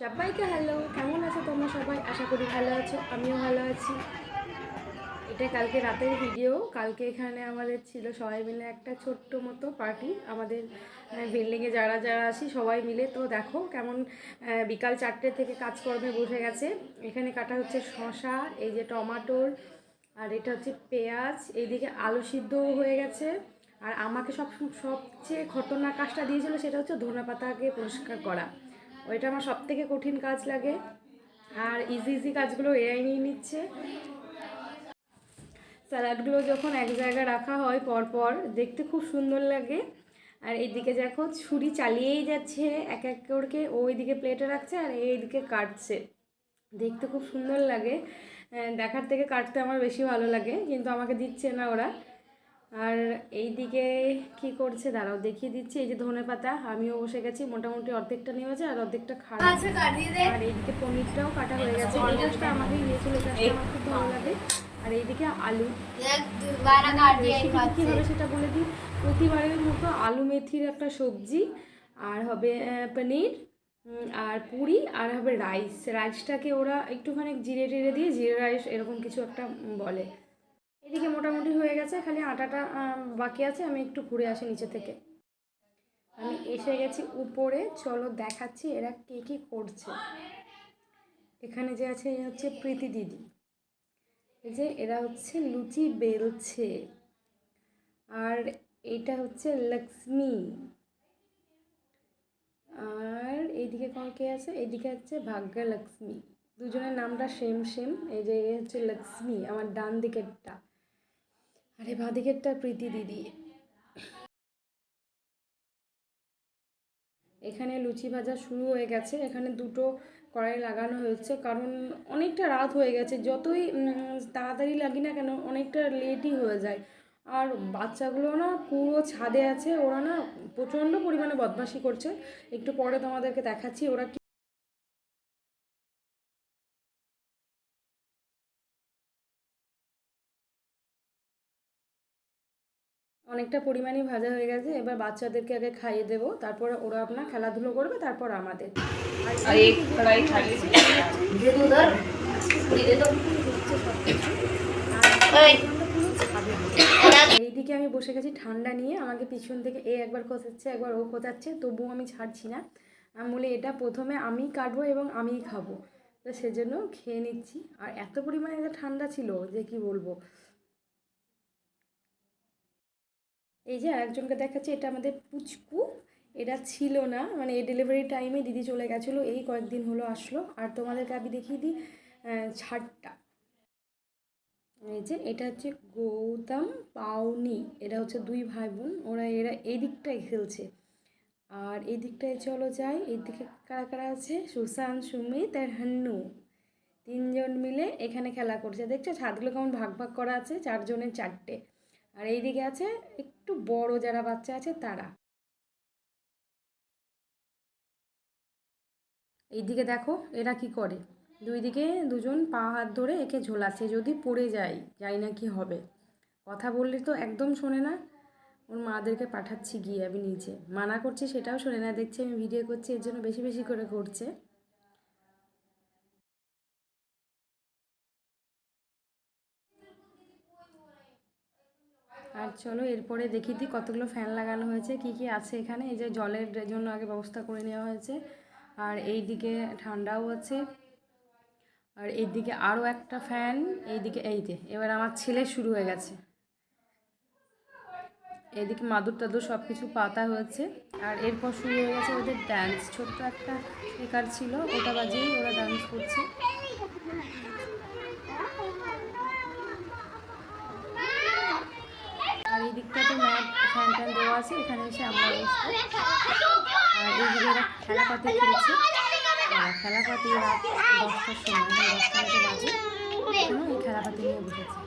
সবাইকে হ্যালো কেমন আছো তোমরা সবাই? আশা করি ভালো আছো, আমিও ভালো আছি। এটা কালকে রাতের ভিডিও কালকে এখানে আমাদের ছিল সবাই মিলে একটা ছোট্ট মতো পার্টি আমাদের বিল্ডিংয়ে যারা যারা আছি সবাই মিলে। তো দেখো কেমন বিকাল চারটে থেকে কাজকর্মে বসে গেছে। এখানে কাটা হচ্ছে শশা এই যে টমাটোর, আর এটা হচ্ছে পেঁয়াজ, এইদিকে আলু সিদ্ধও হয়ে গেছে। আর আমাকে সব, সবচেয়ে খতরনাক কাজটা দিয়েছিল সেটা হচ্ছে ধনে পাতাকে পরিষ্কার করা। ওইটা আমার সব থেকে কঠিন কাজ লাগে। আর ইজি ইজি কাজগুলো এআই নিয়ে নিচ্ছে। স্যালাডগুলো যখন এক জায়গায় রাখা হয় পরপর দেখতে খুব সুন্দর লাগে। আর এইদিকে দেখো, ছুরি চালিয়েই যাচ্ছে, এক এক করে ওইদিকে প্লেটে রাখছে আর এইদিকে কাটছে। দেখতে খুব সুন্দর লাগে। দেখার থেকে কাটতে আমার বেশি ভালো লাগে, কিন্তু আমাকে দিচ্ছে না ওরা। আর এই দিকে কি করছে? দাঁড়াও দেখিয়ে দিচ্ছি। এই যে ধনে পাতা আমিও বসে গেছি। মোটামুটি অর্ধেকটা নেওয়া আর অর্ধেকটা খারাপ আর এইদিকে পনিরটাও কাটা হয়ে গেছে। এই দিয়েছিল এই কাজটা আমার খুব ভালো লাগে। আর এইদিকে আলু। রেসিপি কী হবে সেটা বলে দিই। প্রতিবারের মতো আলু মেথির একটা সবজি আর হবে পনির আর পুরি আর হবে রাইস। রাইসটাকে ওরা একটুখানি জিরে টিরে দিয়ে জিরে রাইস এরকম কিছু একটা বলে। এদিকে মোটামুটি হয়ে গেছে, খালি আটাটা বাকি আছে, আমি একটু ঘুরে আসি নিচে থেকে। আমি এসে গেছি উপরে, চলো দেখাচ্ছি এরা কে কী করছে। এখানে যে আছে, এ হচ্ছে প্রীতি দিদি। এই যে এরা হচ্ছে লুচি বেলছে। আর এটা হচ্ছে লক্ষ্মী। আর এইদিকে কোন কে আছে? এইদিকে হচ্ছে ভাগ্যলক্ষ্মী। দুজনের নামটা সেম সেম। এই যে হচ্ছে লক্ষ্মী, আমার ডান দিকেরটা। আর এই বাঁ প্রীতি দিদি। এখানে লুচি ভাজা শুরু হয়ে গেছে। এখানে দুটো কড়াই লাগানো হয়েছে। কারণ অনেকটা রাত হয়ে গেছে। যতই তাড়াতাড়ি লাগি না কেন, অনেকটা লেটই হয়ে যায়। আর বাচ্চাগুলো না পুরো ছাদে আছে। ওরা না প্রচণ্ড পরিমাণে বদমাশি করছে। একটু পরে তোমাদেরকে দেখাচ্ছি। ওরা অনেকটা পরিমাণে ভাজা হয়ে গেছে। এবার বাচ্চাদেরকে আগে খাইয়ে দেবো। তারপরে ওরা আপনার খেলাধুলো করবে তারপর আমাদের। এইদিকে আমি বসে গেছি ঠান্ডা নিয়ে। আমাকে পিছন থেকে এ একবার খোঁচাচ্ছে একবার ও খোঁচাচ্ছে তবুও আমি ছাড়ছি না। আমি বলি এটা প্রথমে আমি কাটবো এবং আমিই খাব। তো সেজন্য খেয়ে নিচ্ছি। আর এত পরিমাণে এটা ঠান্ডা ছিল যে কি বলব? এই যে আরেকজনকে দেখাচ্ছে, এটা আমাদের পুচকু। এটা ছিল না মানে এই ডেলিভারি টাইমে দিদি চলে গেছিল, এই কয়েকদিন হলো আসলো। আর তোমাদেরকে আমি দেখিয়ে দিই ছাড়টা। এই যে এটা হচ্ছে গৌতম পাওনি, এরা হচ্ছে দুই ভাই বোন ওরা এরা এই দিকটায় খেলছে। আর এই দিকটায় চলো যাই, এই দিকে কারা কারা আছে? সুশান্ত, সুমিত আর হান্নু। তিনজন মিলে এখানে খেলা করছে। দেখছ ছাদগুলো কেমন ভাগ ভাগ করা আছে, চারজনের চারটে। আর এইদিকে আছে একটু বড় যারা বাচ্চা আছে তারা। এইদিকে দেখো এরা কি করে? দুই দিকে দুজন পা হাত ধরে একে ঝোলাচ্ছে, যদি পড়ে যায় যাই না কি হবে? কথা বললে তো একদম শোনে না। ওর মাদেরকে পাঠাচ্ছি গিয়ে আমি নিচে মানা করছি সেটাও শোনে না। দেখছি আমি ভিডিও করছি, এর জন্য বেশি বেশি করে করছে আর চলো এরপরে দেখি দিই কতগুলো ফ্যান লাগানো হয়েছে, কি কি আছে এখানে? এই যে জলের জন্য আগে ব্যবস্থা করে নেওয়া হয়েছে। আর এই দিকে ঠান্ডাও আছে। আর এইদিকে আরও একটা ফ্যান, এইদিকে এই যে, এবার আমার ছেলে শুরু হয়ে গেছে। এইদিকে মাদুর টাদুর সব কিছু পাতা হয়েছে। আর এরপর শুরু হয়ে গেছে ওদের ড্যান্স ছোট্ট একটা স্পিকার ছিল, ওটা বাজেই ওরা ডান্স করছে আর এই দিকটাতে ম্যাট ফ্যান ট্যান দেওয়া আছে এখানে এসে আমরা বসবো আর এইদিকে ওরা খেলাপাতি খেলছে। আর খেলাপাতি রাত দশটার সময় এখন দশটা মতো বাজে এই খেলাপাতি নিয়ে বসেছে।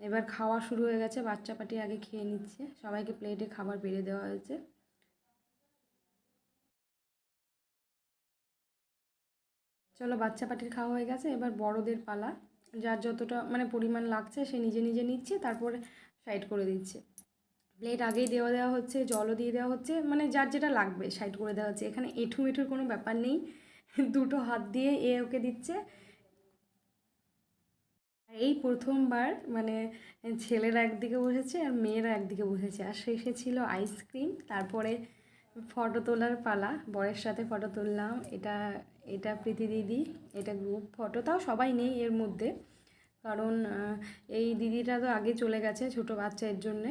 এবার খাওয়া শুরু হয়ে গেছে বাচ্চা পাটি আগে খেয়ে নিচ্ছে। সবাইকে প্লেটে খাবার বেড়ে দেওয়া হয়েছে। চলো বাচ্চা পাটির খাওয়া হয়ে গেছে এবার বড়দের পালা। যার যতটা মানে পরিমাণ লাগছে সে নিজে নিজে নিচ্ছে তারপরে সাইড করে দিচ্ছে। প্লেট আগেই দেওয়া দেওয়া হচ্ছে, জলও দিয়ে দেওয়া হচ্ছে মানে যার যেটা লাগবে সাইড করে দেওয়া হচ্ছে। এখানে এঠু মেঠুর কোনো ব্যাপার নেই। দুটো হাত দিয়ে এ ওকে দিচ্ছে। এই প্রথমবার মানে ছেলেরা একদিকে বসেছে আর মেয়েরা একদিকে বসেছে। আর শেষে ছিল আইসক্রিম তারপরে ফটো তোলার পালা। বরের সাথে ফটো তুললাম। এটা এটা প্রীতি দিদি, এটা গ্রুপ ফটো তাও সবাই নেই এর মধ্যে। কারণ এই দিদিটা তো আগে চলে গেছে ছোটো বাচ্চার জন্যে।